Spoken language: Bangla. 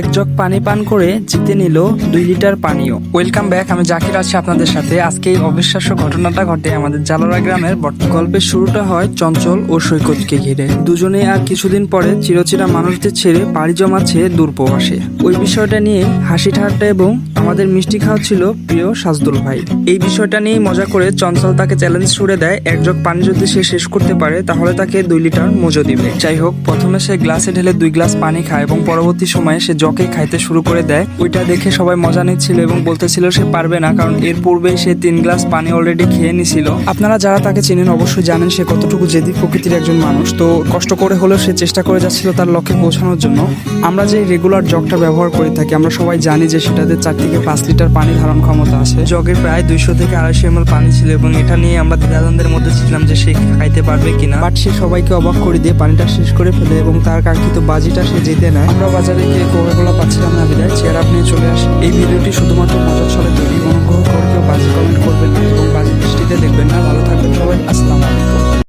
এক জগ পানি পান করে জিতে নিল দুই লিটার পানীয়। ওয়েলকাম ব্যাক আমি জাকির আছি আপনাদের সাথে। আজকে এই অবিশ্বাস্য ঘটনাটা ঘটে আমাদের জালারা গ্রামের গল্পের শুরুটা হয় চঞ্চল ও সৈকতকে ঘিরে। দুজনে আর কিছুদিন পরে চিরচিরা মানুষদের ছেড়ে পাড়ি জমাচ্ছে দূরপ্রবাসে ওই বিষয়টা নিয়ে হাসি ঠাট্টা এবং আমাদের মিষ্টি খাওয়া ছিল প্রিয় সাজদুল ভাই। এই বিষয়টা নিয়ে মজা করে চঞ্চল তাকে চ্যালেঞ্জ ছুড়ে দেয় এক জগ পানি যদি সে শেষ করতে পারে, তাহলে তাকে দুই লিটার মজো দিবে। যাই হোক, প্রথমে সে গ্লাসে ঢেলে দুই গ্লাস পানি খায় এবং পরবর্তী সময়ে সে জকে খাইতে শুরু করে দেয়। ওইটা দেখে সবাই মজা নিচ্ছিল এবং বলতেছিল সে পারবে না, কারণ এর পূর্বে সে তিন গ্লাস পানি অলরেডি খেয়ে নিছিল। আপনারা যারা তাকে চেনেন অবশ্যই জানেন সে কতটুকু জেদি প্রকৃতির একজন মানুষ। তো কষ্ট করে হলেও সে চেষ্টা করে যাচ্ছিল তার লক্ষ্যে পৌঁছানোর জন্য। আমরা যে রেগুলার জগটা ব্যবহার করে থাকি, আমরা সবাই জানি যে সেটাতে চার থেকে থেকে পাঁচ লিটার পানি ধারণ ক্ষমতা আছে। জগে প্রায় দুইশো থেকে আড়াইশো এম পানি ছিল এবং এটা নিয়ে আমরা দাদাদের মধ্যে ছিলাম যে সে খাইতে পারবে কিনা। বাট সে সবাইকে অবাক করে দিয়ে পানিটা শেষ করে ফেলে এবং তার কাঙ্ক্ষিত বাজিটা সে যেতে নেয়। আমরা বাজারে গিয়ে কোকাকোলা পাচ্ছিলাম না বিদায়। চেয়ার আপনি চলে আসে। এই ভিডিওটি শুধুমাত্র মজার ছলে তৈরি। অনুগ্রহ করে কেউ বাজি কমেন্ট করবেন না এবং বাজি দৃষ্টিতে দেখবেন না। ভালো থাকবেন সবাই। আসসালাম